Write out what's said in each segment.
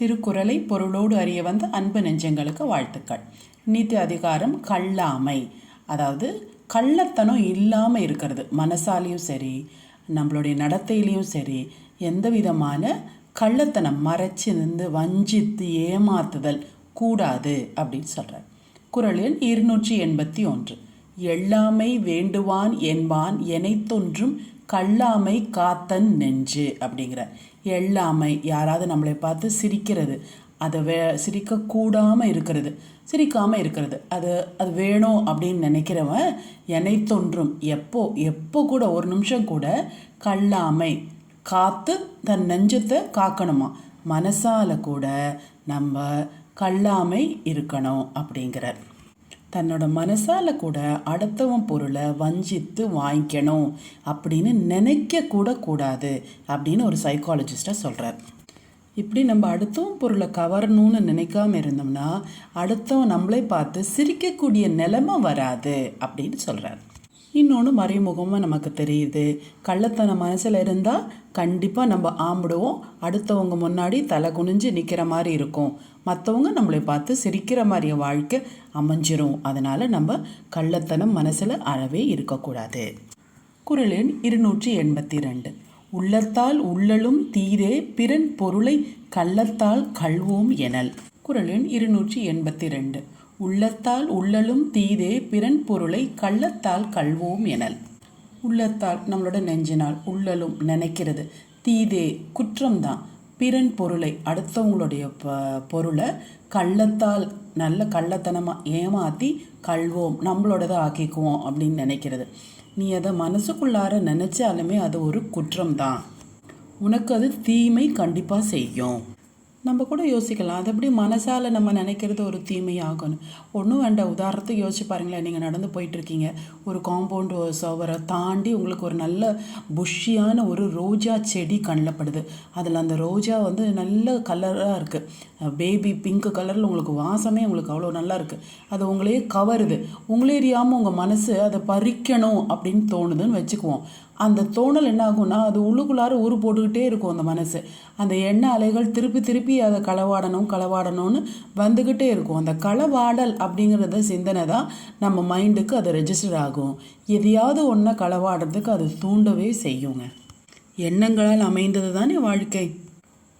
திருக்குறளை பொருளோடு அறிய வந்த அன்பு நெஞ்சங்களுக்கு வாழ்த்துக்கள். நீதி அதிகாரம் கல்லாமை. அதாவது கள்ளத்தனம் இல்லாமல் இருக்கிறது. மனசாலையும் சரி நம்மளுடைய நடத்தையிலையும் சரி எந்த விதமான கள்ளத்தனம் மறைச்சி நின்று வஞ்சித்து ஏமாத்துதல் கூடாது அப்படின்னு சொல்கிறார் குரலில் இருநூற்றி எண்பத்தி ஒன்று. எல்லாமை வேண்டுவான் என்பான் எனைத்தொன்றும் கல்லாமை காத்தன் நெஞ்சு அப்படிங்கிற. எள்ளாமை யாராவது நம்மளை பார்த்து சிரிக்கிறது. அதை வே சிரிக்கக்கூடாமல் இருக்கிறது. சிரிக்காமல் இருக்கிறது. அது அது வேணும் அப்படின்னு நினைக்கிறவன் என்னை தோன்றும். எப்போ எப்போ கூட ஒரு நிமிஷம் கூட கல்லாமை காத்து தன் நெஞ்சத்தை காக்கணுமா? மனசால் கூட நம்ம கல்லாமை இருக்கணும் அப்படிங்கிறார். தன்னோட மனசால கூட அடுத்தவன் பொருளை வஞ்சித்து வாங்கிக்கணும் அப்படின்னு நினைக்க கூட கூடாது அப்படின்னு ஒரு சைக்காலஜிஸ்டாக சொல்கிறார் இப்படி நம்ம அடுத்தவன் பொருளை கவரணும்னு நினைக்காம இருந்தோம்னா அடுத்தவன் நம்மளே பார்த்து சிரிக்கக்கூடிய நிலைமை வராது அப்படின்னு சொல்கிறார் இன்னொன்று மறைமுகமாக நமக்கு தெரியுது. கள்ளத்தனம் மனசில் இருந்தால் கண்டிப்பாக நம்ம ஆம்பிடுவோம். அடுத்தவங்க முன்னாடி தலை குனிஞ்சு நிற்கிற மாதிரி இருக்கும். மற்றவங்க நம்மளை பார்த்து சிரிக்கிற மாதிரி வாழ்க்கை அமைஞ்சிரும். அதனால் நம்ம கள்ளத்தனம் மனசில் அறவே இருக்கக்கூடாது. குரல் எண் இருநூற்றி எண்பத்தி ரெண்டு உள்ளத்தால் உள்ளலும் தீரே பிறன் பொருளை கள்ளத்தால் கள்வோம் எனல். குரல் எண் இருநூற்றி எண்பத்தி ரெண்டு உள்ளத்தால் உள்ளலும் தீதே பிறன் பொருளை கள்ளத்தால் கள்வோம் எனல். உள்ளத்தால் நம்மளோட நெஞ்சினால் உள்ளலும் நினைக்கிறது. தீதே குற்றம்தான். பிறன் பொருளை அடுத்தவங்களுடைய ப பொருளை கள்ளத்தால் நல்ல கள்ளத்தனமாக ஏமாற்றி கள்வோம் நம்மளோடதை ஆக்கிக்குவோம் அப்படின்னு நினைக்கிறது. நீ அதை மனசுக்குள்ளார நினச்சாலுமே அது ஒரு குற்றம்தான். உனக்கு அது தீமை கண்டிப்பாக செய்யும். நம்ம கூட யோசிக்கலாம். அது எப்படி மனசால் நம்ம நினைக்கிறது ஒரு தீமையாகணும் ஒன்றும் வேண்டாம். உதாரணத்துக்கு யோசிச்சு பாருங்களேன். நீங்கள் நடந்து போயிட்டுருக்கீங்க. ஒரு காம்பவுண்டு சவரை தாண்டி உங்களுக்கு ஒரு நல்ல புஷ்ஷியான ஒரு ரோஜா செடி கண்ணப்படுது அதில் அந்த ரோஜா வந்து நல்ல கலராக இருக்குது பேபி பிங்க் கலரில் உங்களுக்கு வாசமே உங்களுக்கு அவ்வளோ நல்லா இருக்குது அது உங்களையே கவருது. உங்களே அறியாமல் உங்கள் மனசு அதை பறிக்கணும் அப்படின்னு தோணுதுன்னு வச்சுக்குவோம். அந்த தோணல் என்ன ஆகும்னா அது உள்ளுக்குள்ளார ஊறு போட்டுக்கிட்டே இருக்கும் அந்த மனசு. அந்த எண்ணெய் அலைகள் திருப்பி திருப்பி அதை களவாடணும் களவாடணும்னு வந்துக்கிட்டே இருக்கும். அந்த களவாடல் அப்படிங்கிறத சிந்தனை தான் நம்ம மைண்டுக்கு அது ரெஜிஸ்டர் ஆகும். எதையாவது ஒன்றை களவாடுறதுக்கு அது தூண்டவே செய்யுங்க. எண்ணங்களால் அமைந்தது தானே வாழ்க்கை?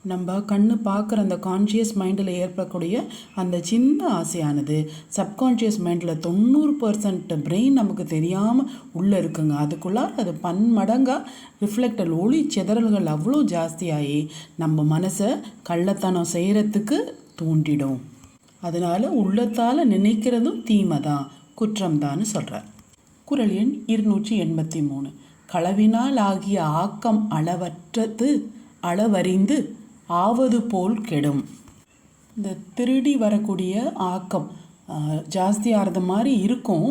நம்ம கண்ணு பார்க்குற அந்த கான்ஷியஸ் மைண்டில் ஏற்படக்கூடிய அந்த சின்ன ஆசையானது. சப்கான்ஷியஸ் மைண்டில் தொண்ணூறு பர்சன்ட் பிரெயின் நமக்கு தெரியாமல் உள்ளே இருக்குங்க. அதுக்குள்ளார அது பன்மடங்காக ரிஃப்ளெக்டல் ஒளி சிதறல்கள் அவ்வளோ ஜாஸ்தியாகி நம்ம மனசை கள்ளத்தனம் செய்கிறதுக்கு தூண்டிடும். அதனால் உள்ளத்தால் நினைக்கிறதும் தீமை தான் குற்றம்தான்னு சொல்கிறார் குரல் எண் இருநூற்றி எண்பத்தி மூணு. களவினால் ஆகிய ஆக்கம் அளவற்றது அளவறிந்து ஆவது போல் கெடும். இந்த திருடி வரக்கூடிய ஆக்கம் ஜாஸ்தியாகிறத மாதிரி இருக்கும்.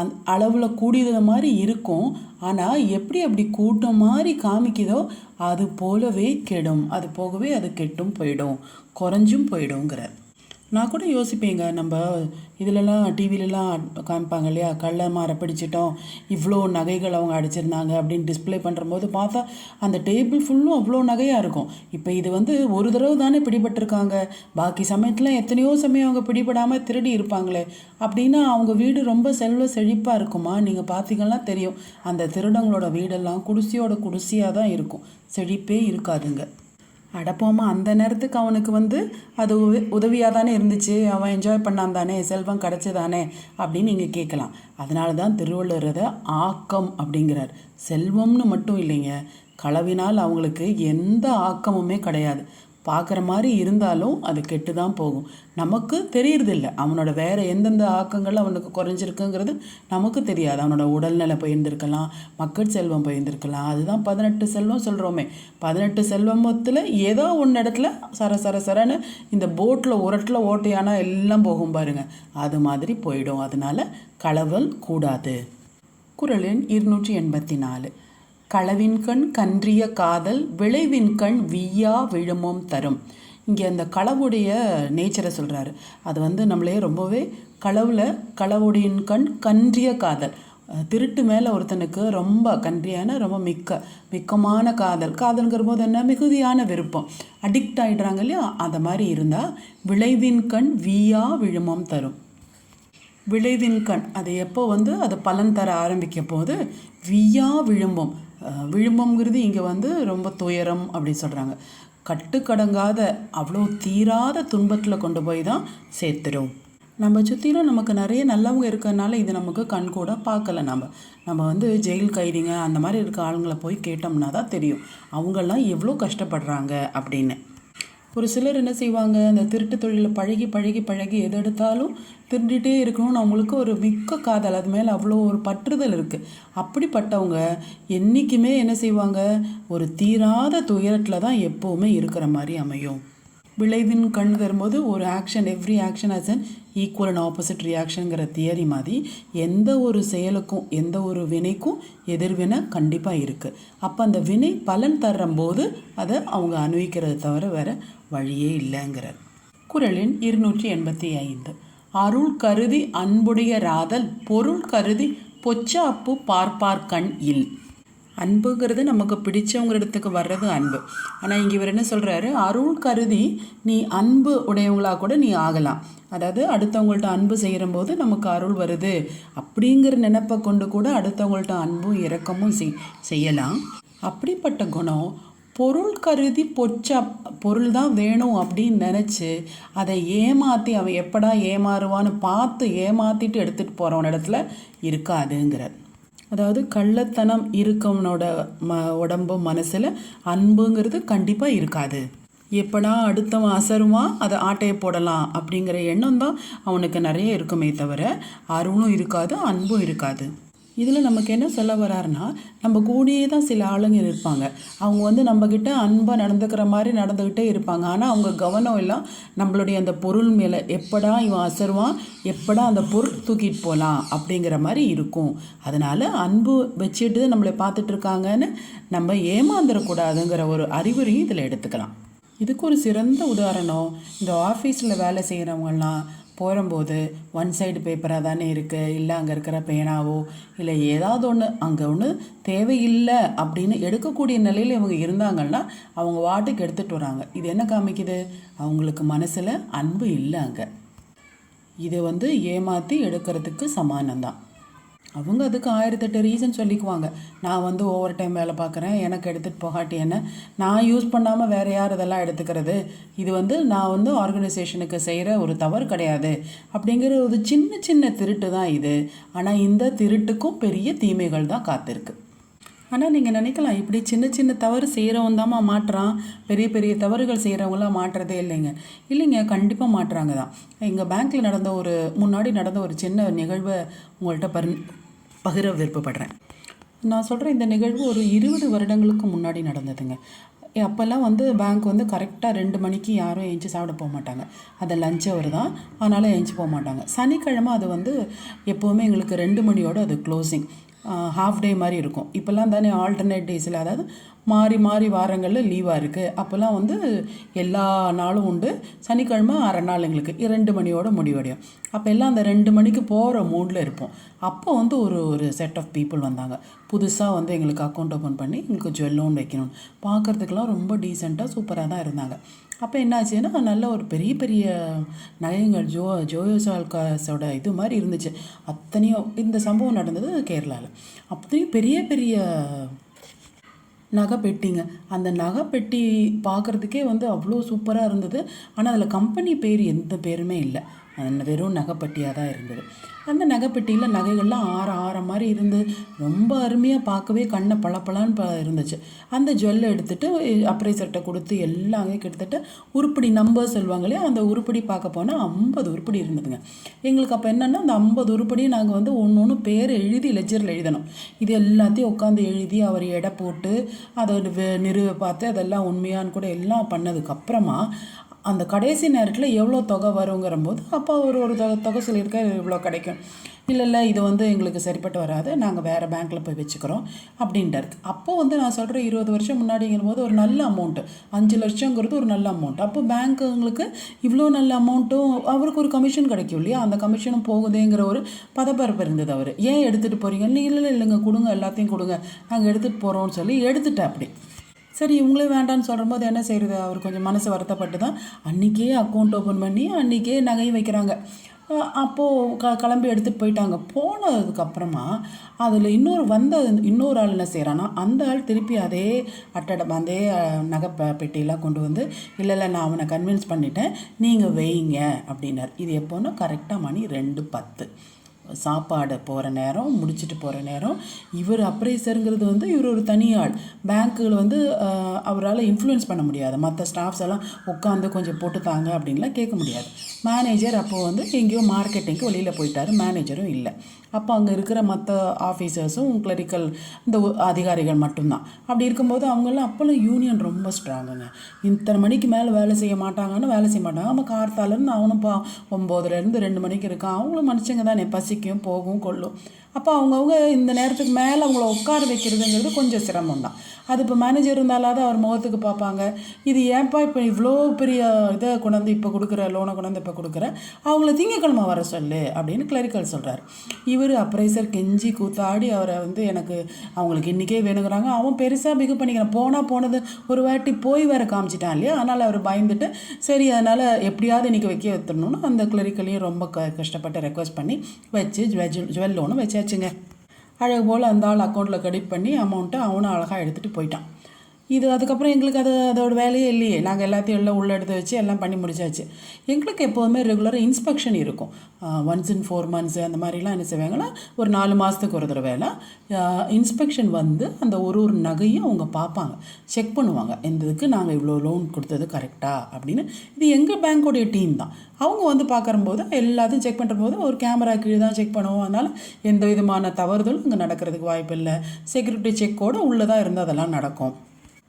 அந் அளவில் கூடியது மாதிரி இருக்கும். ஆனால் எப்படி அப்படி கூட்டம் மாதிரி காமிக்குதோ அது போலவே கெடும். அது போகவே அது கெட்டும் போயிடும். குறைஞ்சும் போயிடுங்கிறார் நான் கூட யோசிப்பேங்க. நம்ம இதிலலாம் டிவிலலாம் காமிப்பாங்க இல்லையா? கள்ள மாற பிடிச்சிட்டோம் இவ்வளோ நகைகள் அவங்க அடிச்சிருந்தாங்க அப்படின்னு டிஸ்பிளே பண்ணுறம்போது பார்த்தா அந்த டேபிள் ஃபுல்லும் அவ்வளோ நகையாக இருக்கும். இப்போ இது வந்து ஒரு தடவை தானே பிடிபட்டிருக்காங்க. பாக்கி சமயத்தில் எத்தனையோ சமயம் அவங்க பிடிபடாமல் திருடி இருப்பாங்களே. அப்படின்னா அவங்க வீடு ரொம்ப செல்வ செழிப்பாக இருக்குமா? நீங்கள் பார்த்தீங்கன்னா தெரியும். அந்த திருடங்களோட வீடெல்லாம் குடிசையோட குடிசையாக தான் இருக்கும். செழிப்பே இருக்காதுங்க. அடப்போமா அந்த நேரத்துக்கு அவனுக்கு வந்து அது உதவியாக தானே இருந்துச்சு. அவன் என்ஜாய் பண்ணான் தானே செல்வம் கிடச்சதானே அப்படின்னு நீங்கள் கேட்கலாம். அதனால தான் திருவள்ளுவர் அதை ஆக்கம் அப்படிங்கிறார். செல்வம்னு மட்டும் இல்லைங்க களவினால் அவங்களுக்கு எந்த ஆக்கமுமே கிடையாது. பார்க்குற மாதிரி இருந்தாலும் அது கெட்டு தான் போகும். நமக்கு தெரியறதில்ல. அவனோட வேறு எந்தெந்த ஆக்கங்கள் அவனுக்கு குறைஞ்சிருக்குங்கிறது நமக்கு தெரியாது. அவனோட உடல்நிலை போயிருந்திருக்கலாம் மக்கள் செல்வம் போயிருந்திருக்கலாம். அதுதான் பதினெட்டு செல்வம் சொல்கிறோமே பதினெட்டு செல்வமத்தில் ஏதோ ஒன்று இடத்துல சர சர சரன்னு இந்த போட்டில் உரட்டில் ஓட்டையானா எல்லாம் போகும் பாருங்கள் அது மாதிரி போயிடும். அதனால் களவல் கூடாது. குரல் எண் இருநூற்றி எண்பத்தி நாலு. களவின்கண் கன்றிய காதல் விளைவின்கண் வியா விழுமம் தரும். இங்கே அந்த களவுடைய நேச்சரை சொல்கிறாரு அது வந்து நம்மளே ரொம்பவே களவில் களவுடையின் கண் கன்றிய காதல். திருட்டு மேலே ஒருத்தனுக்கு ரொம்ப கன்றியான ரொம்ப மிக்க மிக்கமான காதல். காதல்ங்கிற போது என்ன? மிகுதியான விருப்பம். அடிக்ட் ஆகிடுறாங்க இல்லையா? அந்த மாதிரி இருந்தால் விளைவின் கண் வீயா விழுமம் தரும். விளைவின் கண் அது எப்போ வந்து? அது பலன் தர ஆரம்பிக்க போது வியா விழும்பம் விழுமம்ங்கிறது விழும்பம்ங்கிறது இங்கே வந்து ரொம்ப துயரம் அப்படின்னு சொல்கிறாங்க கட்டுக்கடங்காத அவ்வளோ தீராத துன்பத்தில் கொண்டு போய் தான் சேர்த்துடும் நம்ம சுற்றிலும் நமக்கு நிறைய நல்லவங்க இருக்கிறனால இது நமக்கு கண் கூட பார்க்கல நம்ம நம்ம வந்து ஜெயில் கைதிங்க அந்த மாதிரி இருக்க ஆளுங்களை போய் கேட்டோம்னா தான் தெரியும். அவங்கெல்லாம் எவ்வளோ கஷ்டப்படுறாங்க அப்படின்னு. ஒரு சிலர் என்ன செய்வாங்க அந்த திருட்டு தொழிலில் பழகி பழகி பழகி எது எடுத்தாலும் திருடிட்டே இருக்கணும்னு அவங்களுக்கு ஒரு மிக்க காதல். அது மேலே அவ்வளோ ஒரு பற்றுதல் இருக்குது அப்படிப்பட்டவங்க என்றைக்குமே என்ன செய்வாங்க ஒரு தீராத துயரத்தில் தான் எப்போவுமே இருக்கிற மாதிரி அமையும். விளைவின் கண் தரும்போது ஒரு action every action has an equal and opposite ரியாக்ஷனுங்கிற theory மாதிரி எந்த ஒரு செயலுக்கும் எந்த ஒரு வினைக்கும் எதிர்வினை கண்டிப்பாக இருக்குது அப்போ அந்த வினை பலன் தரும்போது அதை அவங்க அனுபவிக்கிறத தவிர வேற வழியே இல்லைங்கிறார் குறளின் இருநூற்றி எண்பத்தி ஐந்து. அருள் கருதி அன்புடைய ராதல் பொருள் கருதி பொச்ச அப்பு பார்ப்பார் கண் இல். அன்புங்கிறது நமக்கு பிடிச்சவங்க இடத்துக்கு வர்றது அன்பு. ஆனால் இங்கே இவர் என்ன சொல்கிறாரு அருள் கருதி நீ அன்பு உடையவங்களா கூட நீ ஆகலாம். அதாவது அடுத்தவங்கள்ட்ட அன்பு செய்கிறபோது நமக்கு அருள் வருது. அப்படிங்கிற நினப்பை கொண்டு கூட அடுத்தவங்கள்ட்ட அன்பும் இரக்கமும் செய் செய்யலாம். அப்படிப்பட்ட குணம் பொருள் கருதி பொச்சா பொருள் தான் வேணும் அப்படின்னு நினச்சி அதை ஏமாற்றி அவன் எப்படா ஏமாறுவான்னு பார்த்து ஏமாற்றிட்டு எடுத்துகிட்டு போகிறவன் இடத்துல இருக்காதுங்கிறார். அதாவது கள்ளத்தனம் இருக்கவனோட ம உடம்பு மனசில் அன்புங்கிறது கண்டிப்பாக இருக்காது. எப்படா அடுத்தவன் அசருவான் அதை ஆட்டையை போடலாம் அப்படிங்கிற எண்ணம் தான் அவனுக்கு நிறைய இருக்குமே தவிர அருணும் இருக்காது அன்பும் இருக்காது. இதில் நமக்கு என்ன சொல்ல வராருன்னா நம்ம கூடயே தான் சில ஆளுங்க இருப்பாங்க. அவங்க வந்து நம்மக்கிட்ட அன்பாக நடந்துக்கிற மாதிரி நடந்துக்கிட்டே இருப்பாங்க. ஆனால் அவங்க கவனம் எல்லாம் நம்மளுடைய அந்த பொருள் மேலே. எப்படா இவன் அசருவான்? எப்படா அந்த பொருள் தூக்கிட்டு போகலாம் அப்படிங்கிற மாதிரி இருக்கும். அதனால் அன்பு வச்சுட்டு நம்மளை பார்த்துட்டு இருக்காங்கன்னு நம்ம ஏமாந்துடக்கூடாதுங்கிற ஒரு அறிவுரையும் இதில் எடுத்துக்கலாம். இதுக்கு ஒரு சிறந்த உதாரணம் இந்த ஆஃபீஸில் வேலை செய்கிறவங்கலாம் போகும்போது ஒன் சைடு பேப்பராக தானே இருக்குது இல்லை அங்கே இருக்கிற பேனாவோ? இல்லை ஏதாவது ஒன்று அங்கே ஒன்று தேவையில்லை அப்படின்னு எடுக்கக்கூடிய நிலையில் இவங்க இருந்தாங்கன்னா அவங்க வாட்டுக்கு எடுத்துகிட்டு வராங்க. இது என்ன காமிக்குது? அவங்களுக்கு மனசில் அன்பு இல்லை அங்கே. இதை வந்து ஏமாற்றி எடுக்கிறதுக்கு சமானம்தான். அவங்க அதுக்கு ஆயிரத்தெட்டு ரீசன் சொல்லிக்குவாங்க. நான் வந்து ஓவர் டைம் வேலை பார்க்குறேன் எனக்கு எடுத்துகிட்டு போகாட்டி என்ன நான் யூஸ் பண்ணாமல் வேறு யார் இதெல்லாம் எடுத்துக்கிறது? இது வந்து நான் வந்து ஆர்கனைசேஷனுக்கு செய்கிற ஒரு தவறு கிடையாது. அப்படிங்கிற ஒரு சின்ன சின்ன திருட்டு தான் இது. ஆனால் இந்த திருட்டுக்கும் பெரிய தீமைகள் தான் காத்திருக்கு. ஆனால் நீங்கள் நினைக்கலாம் இப்படி சின்ன சின்ன தவறு செய்கிறவன் தாம்மா மாட்டுறான். பெரிய பெரிய தவறுகள் செய்கிறவங்களாம் மாட்டுறதே இல்லைங்க. இல்லைங்க கண்டிப்பாக மாட்டுறாங்க தான். எங்கள் பேங்க்கில் நடந்த ஒரு முன்னாடி நடந்த ஒரு சின்ன நிகழ்வை உங்கள்கிட்ட பரி பகிர விருப்பப்படுறேன். நான் சொல்கிற இந்த நிகழ்வு ஒரு இருபது வருடங்களுக்கு முன்னாடி நடந்ததுங்க. அப்போல்லாம் வந்து பேங்க் வந்து கரெக்டாக ரெண்டு மணிக்கு யாரும் எழுந்து சாப்பிட போக மாட்டாங்க. அது லஞ்ச் அவர் தான். அதனால் எழுந்து போக மாட்டாங்க. சனிக்கிழமை அது வந்து எப்போவுமே எங்களுக்கு ரெண்டு மணியோட அது க்ளோசிங் ஹாஃப் டே மாதிரி இருக்கும். இப்போல்லாம் தானே ஆல்டர்னேட் டேஸில் அதாவது மாறி மாறி வாரங்களில் லீவாக இருக்குது அப்போல்லாம் வந்து எல்லா நாளும் உண்டு. சனிக்கிழமை அரை நாள் எங்களுக்கு. இரண்டு மணியோட முடிவடையும். அப்போ எல்லாம் அந்த ரெண்டு மணிக்கு போகிற மூடில் இருப்போம். அப்போ வந்து ஒரு ஒரு செட் ஆஃப் பீப்புள் வந்தாங்க. புதுசாக வந்து எங்களுக்கு அக்கௌண்ட் ஓப்பன் பண்ணி எங்களுக்கு ஜுவல் லோன் வைக்கணும் பார்க்குறதுக்கெல்லாம் ரொம்ப டீசெண்டாக சூப்பராக தான் இருந்தாங்க. அப்போ என்னாச்சுன்னா நல்ல ஒரு பெரிய பெரிய நகைங்கள் ஜோ ஜோயோசால்காஸோட இது மாதிரி இருந்துச்சு. அத்தனையும் இந்த சம்பவம் நடந்தது கேரளாவில் அத்தனையும் பெரிய பெரிய நகை பெட்டிங்க அந்த நகை பெட்டி பார்க்குறதுக்கே வந்து அவ்வளோ சூப்பராக இருந்தது. ஆனால் அதில் கம்பெனி பேர் எந்த பேருமே இல்லை. அந்த வெறும் நகைப்பெட்டியாக தான் இருந்தது. அந்த நகைப்பெட்டியில் நகைகள்லாம் ஆற ஆற மாதிரி இருந்து ரொம்ப அருமையாக பார்க்கவே கண்ணை பளபளன்னு ப இருந்துச்சு. அந்த ஜுவல்லை எடுத்துட்டு அப்ரைசர்கிட்ட கொடுத்து எல்லாமே கிட்டத்தட்ட உருப்படி நம்பர் சொல்லுவாங்க இல்லையா அந்த உருப்படி பார்க்க போனால் ஐம்பது உருப்படி இருந்ததுங்க. எங்களுக்கு அப்போ என்னென்னா அந்த ஐம்பது உருப்படியும் நாங்கள் வந்து ஒன்று ஒன்று பேர் எழுதி லெஜரில் எழுதணும். இது எல்லாத்தையும் உட்காந்து எழுதி அவர் எடை போட்டு அதை வெ- நிறுவ பார்த்து அதெல்லாம் உண்மையான்னு கூட எல்லாம் பண்ணதுக்கப்புறமா அந்த கடைசி நேரத்தில் எவ்வளோ தொகை வருங்கிற போது அப்போ ஒரு ஒரு தொகை தொகை சொல்லியிருக்காரு இவ்வளோ கிடைக்கும். இல்லை இல்லை இது வந்து எங்களுக்கு சரிப்பட்டு வராது. நாங்கள் வேறு பேங்க்கில் போய் வச்சுக்கிறோம். அப்படின்ட்டு அப்போ வந்து நான் சொல்கிறேன் இருபது வருஷம் முன்னாடிங்கிற போது ஒரு நல்ல அமௌண்ட்டு அஞ்சு லட்சங்கிறது ஒரு நல்ல அமௌண்ட் அப்போ பேங்க்குங்களுக்கு இவ்வளோ நல்ல அமௌண்ட்டும் அவருக்கு ஒரு கமிஷன் கிடைக்கும் இல்லையா? அந்த கமிஷனும் போகுதேங்கிற ஒரு பதப்பரப்பு இருந்தது அவர். ஏன் எடுத்துகிட்டு போகிறீங்க இல்லை இல்லை இல்லைங்க கொடுங்க எல்லாத்தையும் கொடுங்க. நாங்கள் எடுத்துகிட்டு போகிறோம்னு சொல்லி எடுத்துட்டேன் அப்படி சரி இவங்களே வேண்டான்னு சொல்கிறபோது என்ன செய்கிறது அவர் கொஞ்சம் மனசு வருத்தப்பட்டு தான் அன்றைக்கே அக்கௌண்ட் ஓப்பன் பண்ணி அன்றைக்கே நகையும் வைக்கிறாங்க. அப்போது க கிளம்பி எடுத்துகிட்டு போயிட்டாங்க. போனதுக்கப்புறமா அதில் இன்னொரு வந்த இன்னொரு ஆள் என்ன செய்கிறான்னா அந்த ஆள் திருப்பி அதே அட்டடம் அதே நகை பெட்டியெல்லாம் கொண்டு வந்து இல்லை இல்லை நான் அவனை கன்வின்ஸ் பண்ணிட்டேன். நீங்கள் வெயிங்க அப்படின்னார். இது எப்போன்னா கரெக்டாக மணி ரெண்டு பத்து. சாப்பாடு போகிற நேரம் முடிச்சுட்டு போகிற நேரம் இவர் அப்ரைசருங்கிறது வந்து இவர் ஒரு தனி பேங்க்குகள் வந்து அவரால் இன்ஃப்ளூயன்ஸ் பண்ண முடியாது. மற்ற ஸ்டாஃப்ஸ் எல்லாம் உட்காந்து கொஞ்சம் போட்டு தாங்க அப்படின்லாம் கேட்க முடியாது. மேனேஜர் அப்போது வந்து எங்கேயோ மார்க்கெட்டிங்க்கு வெளியில் போயிட்டாரு. மேனேஜரும் இல்லை. அப்போ அங்கே இருக்கிற மற்ற ஆஃபீஸர்ஸும் கிளரிக்கல் இந்த அதிகாரிகள் மட்டும்தான். அப்படி இருக்கும்போது அவங்கெல்லாம் அப்போல்லாம் யூனியன் ரொம்ப ஸ்ட்ராங்குங்க இத்தனை மணிக்கு மேலே வேலை செய்ய மாட்டாங்கன்னு வேலை செய்ய மாட்டாங்க. நம்ம கார்த்தாலேருந்து அவனும் பா ஒம்போதுலேருந்து ரெண்டு மணிக்கு இருக்கான். அவங்களும் மனுஷங்க தானே. பசிக்கு chiquito un poco con lo அப்போ அவங்கவுங்க இந்த நேரத்துக்கு மேலே அவங்கள உட்கார வைக்கிறதுங்கிறது கொஞ்சம் சிரமம் தான் அது இப்போ மேனேஜர் இருந்தாலாவது அவர் முகத்துக்கு பார்ப்பாங்க. இது ஏன்ப்பா இப்போ இவ்வளோ பெரிய இதை கொண்டாந்து இப்போ கொடுக்குற லோனை கொண்டாந்து இப்போ கொடுக்குற? அவங்கள திங்கக்கிழமை வர சொல்லு அப்படின்னு கிளரிக்கல் சொல்கிறார் இவர் அப்ரைசர் கெஞ்சி கூத்தாடி அவரை வந்து எனக்கு அவங்களுக்கு இன்றைக்கே வேணுங்கிறாங்க. அவன் பெருசாக பிகு பண்ணிக்கிறான். போனால் போனது ஒரு வாட்டி போய் வேறு காமிச்சிட்டான் இல்லையா? அதனால் அவர் பயந்துட்டு சரி அதனால் எப்படியாவது இன்றைக்கி வைக்க வைத்தணும்னு அந்த கிளரிக்கலையும் ரொம்ப க கஷ்டப்பட்டு ரெக்வஸ்ட் பண்ணி வச்சு ஜுவல் ஜுவல் லோனும் வச்சாச்சுங்க அழகு போல் அந்த ஆள் அக்கௌண்ட்டில் கிரெடிட் பண்ணி அமௌண்ட்டை அவனும் அழகாக எடுத்துகிட்டு போயிட்டான். இது அதுக்கப்புறம் எங்களுக்கு அது அதோட வேலையே இல்லையே. நாங்கள் எல்லாத்தையும் எல்லாம் உள்ள எடுத்து வச்சு எல்லாம் பண்ணி முடிச்சாச்சு. எங்களுக்கு எப்போதுமே ரெகுலராக இன்ஸ்பெக்ஷன் இருக்கும். ஒன்ஸ் இன் ஃபோர் மந்த்ஸ் அந்த மாதிரிலாம் என்ன செய்வாங்கன்னா ஒரு நாலு மாதத்துக்கு ஒரு தடவை வேலை இன்ஸ்பெக்ஷன் வந்து அந்த ஒரு ஒரு நகையும் அவங்க பார்ப்பாங்க. செக் பண்ணுவாங்க. இந்த இதுக்கு நாங்கள் இவ்வளோ லோன் கொடுத்தது கரெக்டாக அப்படின்னு. இது எங்கள் பேங்க்கோடைய டீம் தான். அவங்க வந்து பார்க்குறம்போது எல்லாத்தையும் செக் பண்ணும்போது ஒரு கேமரா கீழே தான் செக் பண்ணுவோம். அதனால் எந்த விதமான தவறுதலும் இங்கே நடக்கிறதுக்கு வாய்ப்பு இல்லை செக்யூரிட்டி செக்கோடு உள்ளே தான் இருந்து அதெல்லாம் நடக்கும்.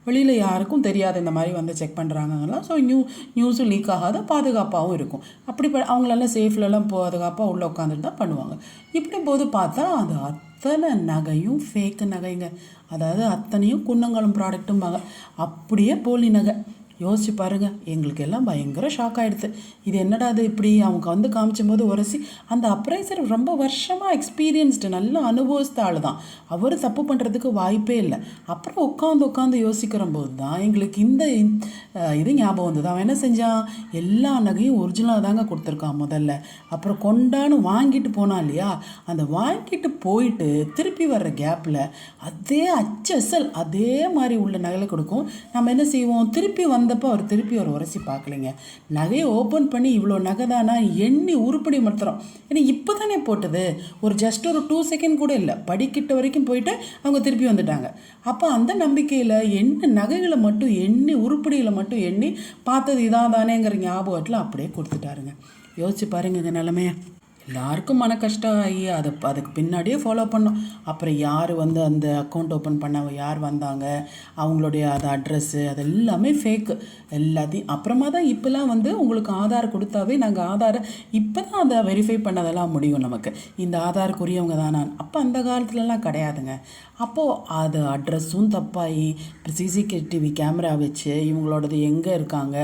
வெளியில் யாருக்கும் தெரியாது இந்த மாதிரி வந்து செக் பண்ணுறாங்கலாம் ஸோ நியூ நியூஸும் லீக் ஆகாத பாதுகாப்பாகவும் இருக்கும். அப்படி ப- அவங்களெல்லாம் சேஃப்லலாம் பாதுகாப்பாக உள்ளே உட்காந்துட்டு தான் பண்ணுவாங்க. இப்படி போது பார்த்தா அது அத்தனை நகையும் ஃபேக்கு நகைங்க. அதாவது அத்தனையும் குன்னங்களும் ப்ராடக்ட்டும்பாங்க அப்படியே போலி நகை. யோசிச்சு பாருங்க. எங்களுக்கு எல்லாம் பயங்கர ஷாக் ஆகிடுது இது என்னடா அது இப்படி? அவங்க வந்து காமிச்சும் போது உரசி அந்த அப்ரைசர் ரொம்ப வருஷமாக எக்ஸ்பீரியன்ஸ்டு நல்ல அனுபவஸ்த ஆள் தான் அவர் தப்பு பண்ணுறதுக்கு வாய்ப்பே இல்லை. அப்புறம் உட்காந்து உட்காந்து யோசிக்கிற போது தான் எங்களுக்கு இந்த இது ஞாபகம் வந்தது. அவன் என்ன செஞ்சான் எல்லா நகையும் ஒரிஜினலாக தாங்க கொடுத்துருக்கான் முதல்ல. அப்புறம் கொண்டான்னு வாங்கிட்டு போனான் இல்லையா? அந்த வாங்கிட்டு போயிட்டு திருப்பி வர்ற கேப்பில் அதே அச்சசல் அதே மாதிரி உள்ள நகலை கொடுக்கும். நம்ம என்ன செய்வோம்? திருப்பி வந்தப்போ அவர் திருப்பி ஒரு உரைச்சி பார்க்கலைங்க. நகையை ஓப்பன் பண்ணி இவ்வளோ நகை தானா? எண்ணி உருப்படி மறுத்துறோம். ஏன்னா இப்போ தானே போட்டது. ஒரு ஜஸ்ட் ஒரு டூ செகண்ட் கூட இல்லை. படிக்கிட்ட வரைக்கும் போயிட்டு அவங்க திருப்பி வந்துட்டாங்க. அப்போ அந்த நம்பிக்கையில் என்ன நகைகளை மட்டும் எண்ணி உருப்படிகளை மட்டும் எண்ணி பார்த்தது இதான் தானேங்கிற ஞாபகத்தில் அப்படியே கொடுத்துட்டாருங்க. யோசிச்சு பாருங்க இந்த நிலமைய. எல்லாருக்கும் மன கஷ்டம் ஆகி அதை அதுக்கு பின்னாடியே ஃபாலோ பண்ணோம். அப்புறம் யார் வந்து அந்த அக்கௌண்ட் ஓப்பன் பண்ண யார் வந்தாங்க அவங்களுடைய அது அட்ரஸ்ஸு அது எல்லாமே ஃபேக்கு எல்லாத்தையும் அப்புறமா தான் இப்போலாம் வந்து உங்களுக்கு ஆதார் கொடுத்தாவே நாங்கள் ஆதாரை இப்போ தான் அதை வெரிஃபை பண்ணதெல்லாம் முடியும் நமக்கு. இந்த ஆதாருக்குரியவங்க தானா அப்போ அந்த காலத்துலலாம் கிடையாதுங்க. அப்போது அது அட்ரஸும் தப்பாகி சிசிடிவி கேமரா வச்சு இவங்களோடது எங்கே இருக்காங்க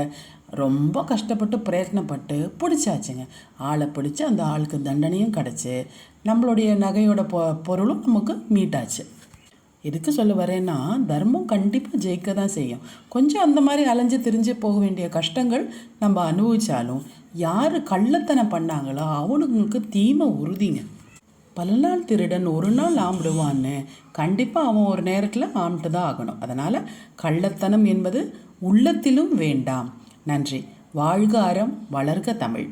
ரொம்ப கஷ்டப்பட்டு பிரயத்னப்பட்டு பிடிச்சாச்சுங்க. ஆளை பிடிச்சி அந்த ஆளுக்கு தண்டனையும் கிடச்சி நம்மளுடைய நகையோட பொ பொருளும் நமக்கு மீட்டாச்சு. எதுக்கு சொல்ல வரேன்னா தர்மம் கண்டிப்பாக ஜெயிக்க தான் செய்யும். கொஞ்சம் அந்த மாதிரி அலைஞ்சு திரிஞ்சு போக வேண்டிய கஷ்டங்கள் நம்ம அனுபவித்தாலும் யார் கள்ளத்தனம் பண்ணாங்களோ அவனுங்களுக்கு தீமை உறுதிங்க. பல நாள் திருடன் ஒரு நாள் ஆம்பிடுவான்னு கண்டிப்பாக அவன் ஒரு நேரத்தில் ஆம்பிட்டு தான் ஆகணும். அதனால் கள்ளத்தனம் என்பது உள்ளத்திலும் வேண்டாம். நன்றி. வாழ்க அறம் வளர்க தமிழ்.